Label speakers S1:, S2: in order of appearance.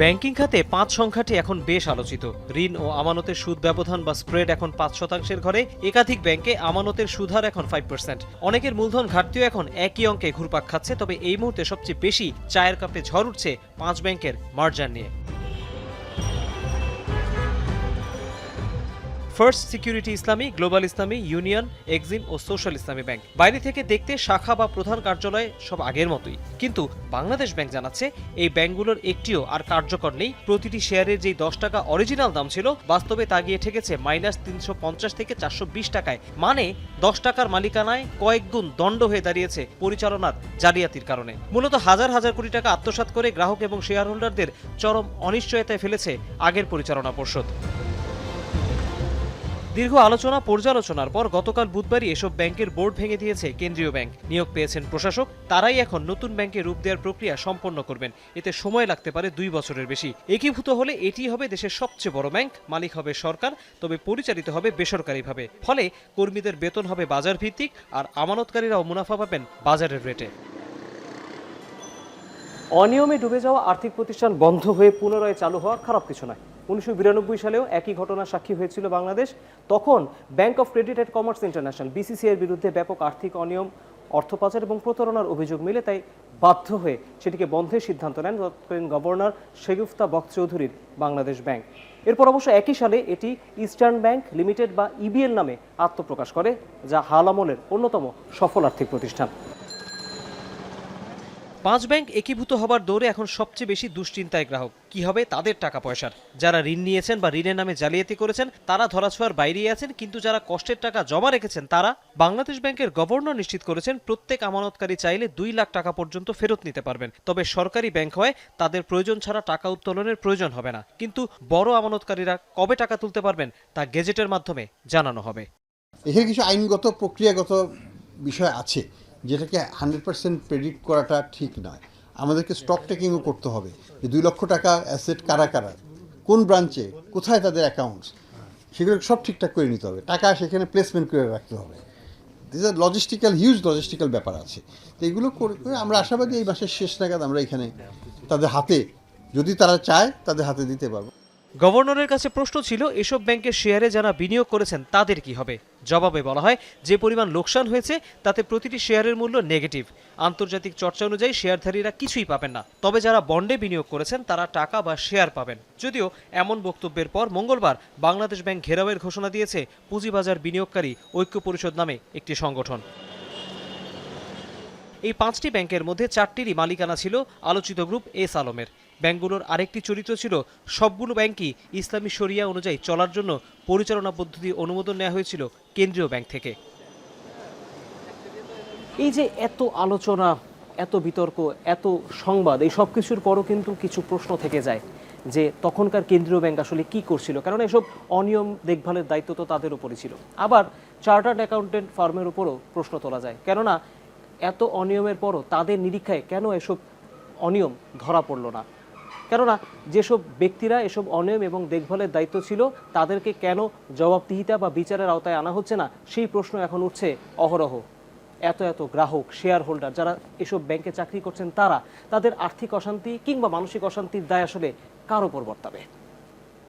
S1: Banking খাতে পাঁচ সংখ্যাটি এখন বেশ আলোচিত। ঋণ ও আমানতের সুদ ব্যবধান বা স্প্রেড এখন পাঁচ শতাংশের ঘরে, একাধিক ব্যাংকে আমানতের সুধার এখন ফাইভ পার্সেন্ট অনেকের মূলধন ঘাটতিও এখন একই অঙ্কে ঘুরপাক খাচ্ছে, তবে এই মুহূর্তে সবচেয়ে বেশি চায়ের কাপে ঝড় উঠছে পাঁচ ব্যাংকের মার্জার নিয়ে। First Security Islami Global Islami Union Exim ও সোশ্যাল ইসলামী ব্যাংক বাইরে থেকে দেখতে শাখা বা প্রধান কার্যালয় সব আগের মতোই। কিন্তু বাংলাদেশ ব্যাংক জানাচ্ছে, এই ব্যাংকগুলোর একটিও আর কার্যকর নেই। প্রতিটি শেয়ারের যেই দশ টাকা অরিজিনাল দাম ছিল, বাস্তবে তা গিয়ে ঠেকেছে মাইনাস তিনশো পঞ্চাশ থেকে চারশো বিশ টাকায়। মানে দশ টাকার মালিকানায় কয়েক গুণ দণ্ড হয়ে দাঁড়িয়েছে পরিচালনার জালিয়াতির কারণে। মূলত হাজার হাজার কোটি টাকা আত্মসাৎ করে গ্রাহক এবং শেয়ার হোল্ডারদের চরম অনিশ্চয়তায় ফেলেছে আগের পরিচালনা পর্ষদ। দীর্ঘ আলোচনা পর্যালোচনার পর গতকাল বুধবারই এসব ব্যাংকের বোর্ড ভেঙে দিয়েছে কেন্দ্রীয় ব্যাংক। নিয়োগ পেয়েছেন প্রশাসক, তারাই এখন নতুন ব্যাংকে রূপ দেওয়ার প্রক্রিয়া সম্পন্ন করবেন। এতে সময় লাগতে পারে দুই বছরের বেশি। একীভূত হলে এটি হবে দেশের সবচেয়ে বড় ব্যাংক, মালিক হবে সরকার, তবে পরিচালিত হবে বেসরকারিভাবে। ফলে কর্মীদের বেতন হবে বাজার ভিত্তিক আর আমানতকারীরাও মুনাফা পাবেন বাজারের রেটে। অনিয়মে ডুবে যাওয়া আর্থিক প্রতিষ্ঠান বন্ধ হয়ে পুনরায় চালু হওয়া খারাপ কিছু নয় উনিশশো বিরানব্বই সালেও একই ঘটনার সাক্ষী হয়েছিল বাংলাদেশ। তখন Bank of Credit and Commerce International BCCI এর বিরুদ্ধে ব্যাপক আর্থিক অনিয়ম, অর্থ পাচার এবং প্রতারণার অভিযোগ মিলে তাই বাধ্য হয়ে সেটিকে বন্ধের সিদ্ধান্ত নেন তৎকালীন গভর্নর শেগুফতা বক্ত চৌধুরীর বাংলাদেশ ব্যাংক। এরপর অবশ্য একই সালে এটি ইস্টার্ন ব্যাংক লিমিটেড বা ইবিএল নামে আত্মপ্রকাশ করে, যা হাল আমলের অন্যতম সফল আর্থিক প্রতিষ্ঠান। পাঁচ ব্যাংক একীভূত হবার দৌড়ে এখন সবচেয়ে বেশি দুশ্চিন্তায় গ্রাহক। কি হবে তাদের টাকা পয়সার যারা ঋণ নিয়েছেন বা ঋণের নামে জালিয়াতি করেছেন, তারা ধরাছোঁয়ার বাইরেই আছেন, কিন্তু যারা কষ্টের টাকা জমা রেখেছেন, তারা বাংলাদেশ ব্যাংকের গভর্নর নিশ্চিত করেছেন, প্রত্যেক আমানতকারী চাইলে দুই লাখ টাকা পর্যন্ত ফেরত নিতে পারবেন। তবে সরকারি ব্যাংক হয় তাদের প্রয়োজন ছাড়া টাকা উত্তোলনের প্রয়োজন হবে না। কিন্তু বড় আমানতকারীরা কবে টাকা তুলতে পারবেন, তা গেজেটের মাধ্যমে জানানো হবে।
S2: এখানে কিছু আইনগত, প্রক্রিয়াগত বিষয় আছে। যেটাকে হান্ড্রেড পার্সেন্ট প্রেডিক্ট করাটা ঠিক নয়। আমাদেরকে স্টক টেকিংও করতে হবে যে দুই লক্ষ টাকা অ্যাসেট কারা কারা, কোন ব্রাঞ্চে কোথায় তাদের অ্যাকাউন্টস সেগুলো সব ঠিকঠাক করে নিতে হবে। টাকা সেখানে প্লেসমেন্ট করে রাখতে হবে। দিস আর লজিস্টিক্যাল হিউজ লজিস্টিক্যাল ব্যাপার আছে। তো এগুলো করে করে আমরা আশাবাদী এই মাসের শেষ নাগাদ আমরা এখানে তাদের হাতে, যদি তারা চায়, তাদের হাতে দিতে পারব।
S1: গভর্নরের কাছে প্রশ্ন ছিল, এসব ব্যাংকের শেয়ারে যারা বিনিয়োগ করেছেন তাদের কি হবে? জবাবে বলা হয়, যে পরিমাণ লোকসান হয়েছে, তাতে প্রতিটি শেয়ারের মূল্য নেগেটিভ। আন্তর্জাতিক চর্চা অনুযায়ী শেয়ারধারীরা কিছুই পাবেন না। তবে যারা বন্ডে বিনিয়োগ করেছেন, তারা টাকা বা শেয়ার পাবেন। যদিও এমন বক্তব্যের পর মঙ্গলবার বাংলাদেশ ব্যাংক ঘেরাওয়ের ঘোষণা দিয়েছে, পুঁজিবাজার বিনিয়োগকারী ঐক্য পরিষদ নামে একটি সংগঠন। এই পাঁচটি ব্যাংকের মধ্যে চারটিরই মালিকানা ছিল আলোচিত গ্রুপ এস আলমের ব্যাংকগুলোর আরেকটি চরিত্র ছিল, সবগুলো ব্যাংকই ইসলামী শরিয়া অনুযায়ী চলার জন্য পরিচালনা পদ্ধতি অনুমোদন নেওয়া হয়েছিল কেন্দ্রীয় ব্যাংক থেকে। এই যে এত আলোচনা, এত বিতর্ক, এত সংবাদ, এই সব কিছুর পরও কিন্তু কিছু প্রশ্ন থেকে যায় যে তখনকার কেন্দ্রীয় ব্যাংক আসলে কি করছিল। কারণ এসব অনিয়ম দেখভালের দায়িত্ব তো তাদের উপরই ছিল। আবার চার্টার্ড অ্যাকাউন্টেন্ট ফার্মের উপরও প্রশ্ন তোলা যায়। কেননা এত অনিয়মের পরও তাদের নিরীক্ষায় কেন এসব অনিয়ম ধরা পড়ল না? কেননা যেসব ব্যক্তিরা এসব অনিয়ম এবং দেখভালের দায়িত্ব ছিল, তাদেরকে কেন জবাবদিহিতা বা বিচারের আওতায় আনা হচ্ছে না? সেই প্রশ্ন এখন উঠছে অহরহ। এত এত গ্রাহক শেয়ার হোল্ডার যারা এসব ব্যাংকে চাকরি করছেন তারা, তাদের আর্থিক অশান্তি কিংবা মানসিক অশান্তির দায় আসলে কার ওপর বর্তাবে?